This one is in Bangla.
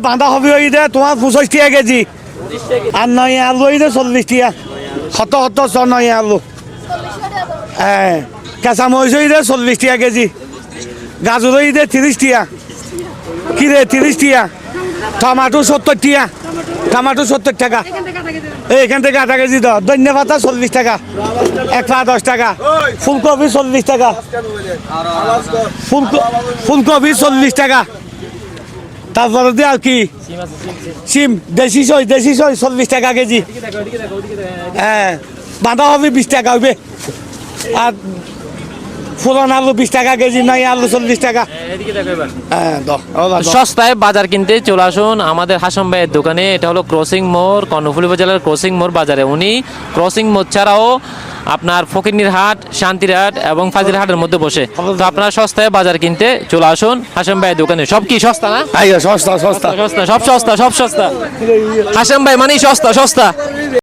বাঁধাকপি ওই দে তোমার পঁচিশ টাকা কেজি আর নয় আলু ওই দে চল্লিশ টাকা শত শত ছ নয় আলু। হ্যাঁ কেঁচা মরিচ ওই দে চল্লিশ টাকা কেজি। গাজর ওই দে তিরিশ টাকা কি রে তিরিশ টাকা টমাটো সত্তর টাকা টমাটো সত্তর টাকা। এই এখান থেকে আধা কেজি দাও। ধনিয়া পাতা চল্লিশ টাকা। এক পা দশ টাকা। ফুলকপি চল্লিশ টাকা। ফুলক- ফুলকপি চল্লিশ টাকা। তারপরে দিয়ে আর কি? সিম দেশি সই দেশি সই চল্লিশ টাকা কেজি। হ্যাঁ বাঁধাকপি বিশ টাকা হইবে। আর ফুলন আলু বিশ টাকা কেজি নয় আলু চল্লিশ টাকা। হ্যাঁ সস্তায় বাজার কিনতে চলে আসুন আমাদের হাসম ভাইয়ের দোকানে। এটা হলো ক্রসিং মোড় কর্ণফুলি উপজেলার ক্রসিং মোড় বাজারে। উনি ক্রসিং মোড় ছাড়াও আপনার ফকিরনির হাট শান্তির হাট এবং ফাজিল হাটের মধ্যে বসে। তো আপনারা সস্তায় বাজার কিনতে চলে আসুন হাসম ভাইয়ের দোকানে। সব কি সস্তা না? সস্তা সস্তা। সস্তা সব সস্তা সব সস্তা। হাসম ভাই মানেই সস্তা সস্তা।